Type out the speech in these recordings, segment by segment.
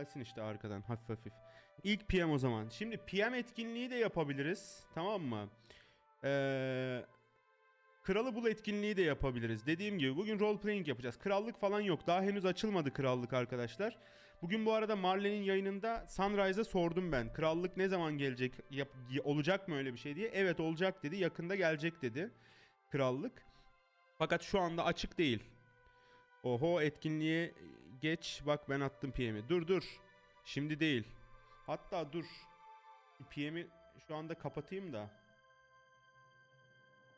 gelsin işte arkadan hafif hafif. İlk PM o zaman. Şimdi PM etkinliği de yapabiliriz. Tamam mı? Ee, Kralı bul etkinliği de yapabiliriz. Dediğim gibi bugün role playing yapacağız. Krallık falan yok. Daha henüz açılmadı krallık arkadaşlar. Bugün bu arada Marlen'in yayınında Sunrise'a sordum ben. Krallık ne zaman gelecek? Yap- olacak mı öyle bir şey diye. Evet olacak dedi. Yakında gelecek dedi. Krallık. Fakat şu anda açık değil. Oho etkinliğe geç. Bak ben attım PM'i. Dur dur. Şimdi değil. Hatta dur. PM'i şu anda kapatayım da.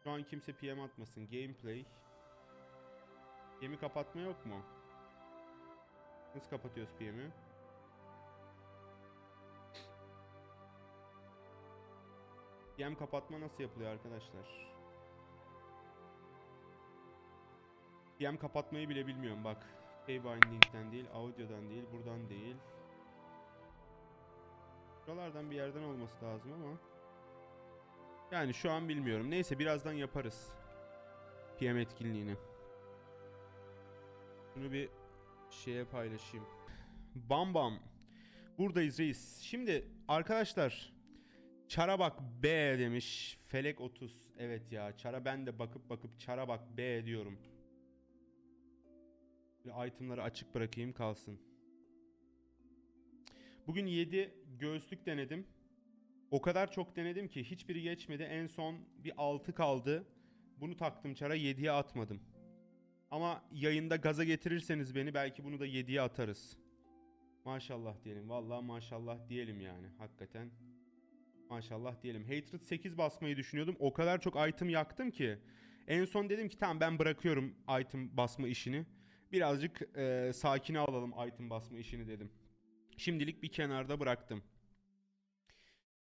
Şu an kimse PM atmasın. Gameplay. PM'i kapatma yok mu? Nasıl kapatıyoruz PM'i? PM kapatma nasıl yapılıyor arkadaşlar? PM kapatmayı bile bilmiyorum bak. Paybinding'den değil, audio'dan değil, buradan değil. Şuralardan bir yerden olması lazım ama. Yani şu an bilmiyorum. Neyse birazdan yaparız. PM etkinliğini. Bunu bir şeye paylaşayım. Bam bam. Buradayız reis. Şimdi arkadaşlar Çara B demiş. Felek 30. Evet ya. Çara ben de bakıp bakıp çara B diyorum. Bir itemları açık bırakayım kalsın. Bugün 7 göğüslük denedim. O kadar çok denedim ki hiçbiri geçmedi. En son bir 6 kaldı. Bunu taktım çara 7'ye atmadım. Ama yayında gaza getirirseniz beni belki bunu da 7'ye atarız. Maşallah diyelim. Vallahi maşallah diyelim yani. Hakikaten. Maşallah diyelim. Hatred 8 basmayı düşünüyordum. O kadar çok item yaktım ki. En son dedim ki tamam ben bırakıyorum item basma işini. Birazcık eee sakine alalım item basma işini dedim. Şimdilik bir kenarda bıraktım.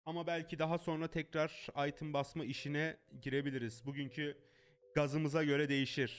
Ama belki daha sonra tekrar item basma işine girebiliriz. Bugünkü gazımıza göre değişir.